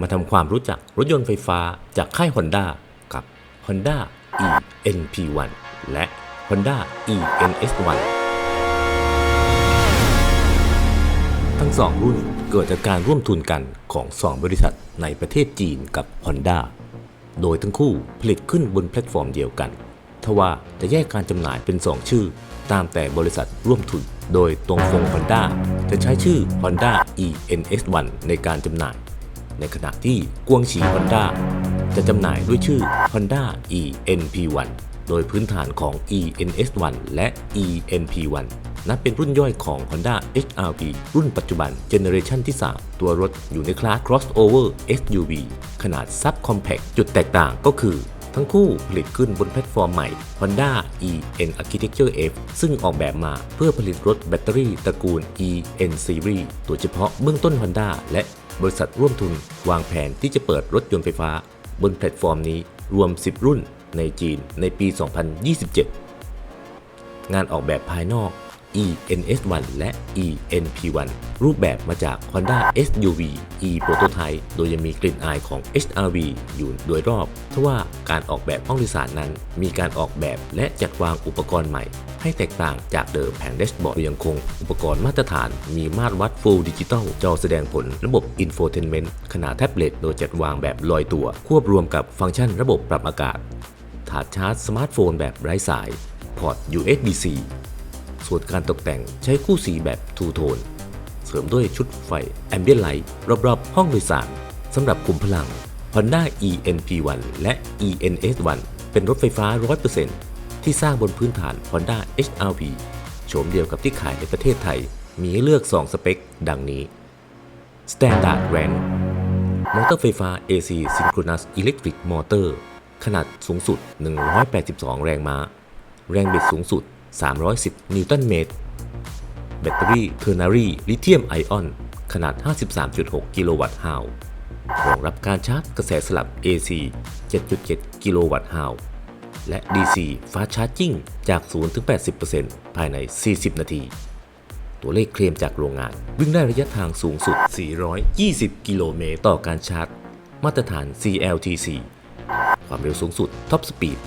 มาทำความรู้จักรถยนต์ไฟฟ้าจากค่าย Honda กับ Honda eNP1 และ Honda eNS1 ทั้งสองรุ่นเกิดจากการร่วมทุนกันของ2บริษัทในประเทศจีนกับ Honda โดยทั้งคู่ผลิตขึ้นบนแพลตฟอร์มเดียวกันทว่าจะแยกการจำหน่ายเป็น 2 ชื่อ ตามแต่บริษัทร่วมทุน โดยตรงฟง Honda จะใช้ชื่อ Honda eNS1 ในการจำหน่าย ในขณะที่กวงฉี Honda จะจำหน่ายด้วยชื่อ Honda eNP1 โดยพื้นฐานของ eNS1 และ eNP1 นับเป็นรุ่นย่อยของ Honda HR-V รุ่นปัจจุบันเจเนอเรชันที่ 3 ตัวรถอยู่ในคลาส crossover SUV ขนาด subcompact จุดแตกต่างก็คือ ทั้งคู่ผลิตขึ้นบนแพลตฟอร์มใหม่ Honda eN Architecture F ซึ่งออกแบบมาเพื่อผลิตรถแบตเตอรี่ตระกูล eN Series โดยเฉพาะเบื้องต้น Honda และ บริษัทร่วมทุนวางแผนที่จะเปิดรถยนต์ไฟฟ้า บนแพลตฟอร์มนี้รวม 10 รุ่นในจีนในปี 2027 งานออกแบบภายนอก eNS1 และ eNP1 รูปแบบมาจาก Honda SUV e Prototype โดยยังมีกลิ่นอายของ HRV อยู่โดยรอบ ทว่าการออกแบบห้องโดยสารนั้น มีการออกแบบและจัดวางอุปกรณ์ใหม่ ให้แตกต่างจากเดิมแผงแดชบอร์ดยังคง อุปกรณ์มาตรฐาน มีมาตรวัด Full Digital จอแสดงผลระบบ Infotainment ขนาดแท็บเล็ตโดยจัดวางแบบลอยตัว ควบรวมกับฟังก์ชันระบบปรับอากาศ ถาดชาร์จสมาร์ทโฟนแบบไร้สายพอร์ต USB-C ส่วนการตกแต่งใช้คู่สีแบบทูโทนเสริมด้วยชุดไฟแอมเบียนไลท์รอบๆ ห้องโดยสารสำหรับคุมพลัง Honda eNP1 และ eNS1 เป็นรถไฟฟ้า 100% ที่สร้างบนพื้นฐาน Honda HR-V โฉมเดียวกับที่ขายในประเทศไทย มีให้เลือก 2 สเปค ดังนี้ Standard Rank มอเตอร์ไฟฟ้า AC Synchronous Electric Motor ขนาดสูงสุด 182 แรงม้า แรงบิดสูงสุด 310 นิวตันเมตร แบตเตอรี่เทอร์นารีลิเธียมไอออน ขนาด 53.6 กิโลวัตต์ฮาวรองรับการชาร์จกระแสสลับ AC 7.7 กิโลวัตต์ฮาว และ DC Fast Charging จาก0ถึง80%ภายใน 40 นาที ตัวเลขเคลมจากโรงงาน วิ่งได้ระยะทางสูงสุด 420 กิโลเมตรต่อการชาร์จ มาตรฐาน CLTC ความเร็วสูงสุดท็อปสปีด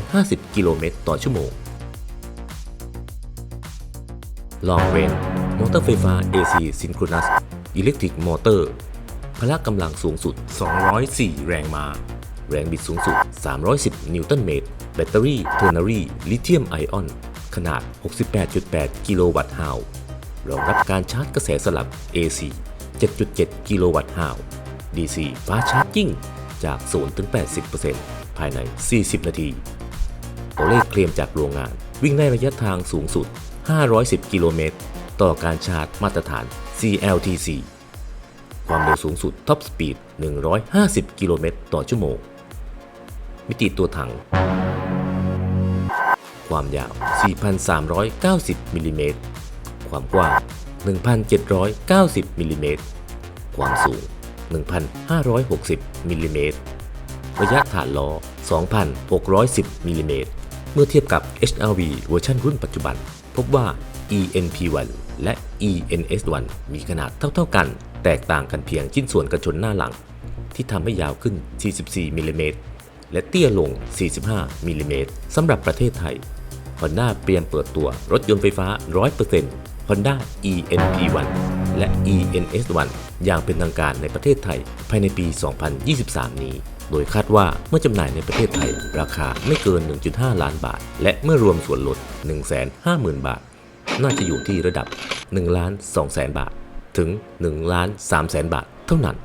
150 กิโลเมตรต่อชั่วโมง Long Range มอเตอร์ไฟฟ้า AC Synchronous Electric Motor พละกำลังสูงสุด 204 แรงม้า แรงบิดสูงสุด 310 นิวตันเมตร แบตเตอรี่เทอร์นารีลิเธียมไอออน ขนาด 68.8 กิโลวัตต์ฮาวรองรับการชาร์จกระแสสลับ AC 7.7 กิโลวัตต์ฮาว DC Fast Charging จาก0ถึง80%ภายใน 40 นาที ตัวเลขเคลมจากโรงงาน วิ่งได้ระยะทางสูงสุด 510 กิโลเมตร ต่อการชาร์จมาตรฐาน CLTC ความเร็วสูงสุดท็อปสปีด 150 กิโลเมตรต่อชั่วโมง มิติตัวถัง ความยาว 4,390มิลลิเมตร ความกว้าง 1,790มิลลิเมตร ความสูง 1,560มิลลิเมตร ระยะฐานล้อ 2,610มิลลิเมตร เมื่อเทียบกับ HRV เวอร์ชันรุ่นปัจจุบัน พบว่า eNP1 และ eNS1 มีขนาดเท่าๆกัน แตกต่างกันเพียงชิ้นส่วนกระชนหน้าหลัง ที่ทำให้ยาวขึ้น 44มิลลิเมตร และเตี้ยลง 45 มิลลิเมตรสำหรับประเทศไทย Honda เตรียมเปิดตัวรถยนต์ไฟฟ้า 100% Honda eNP1 และ eNS1 อย่างเป็นทางการในประเทศไทย ภายในปี 2023 นี้ โดยคาดว่าเมื่อจำหน่ายในประเทศไทย ราคาไม่เกิน 1.5 ล้านบาท และเมื่อรวมส่วนลด 150,000 บาท น่าจะอยู่ที่ระดับ1ล้าน2แสนบาท ถึง1ล้าน3แสนบาท เท่านั้น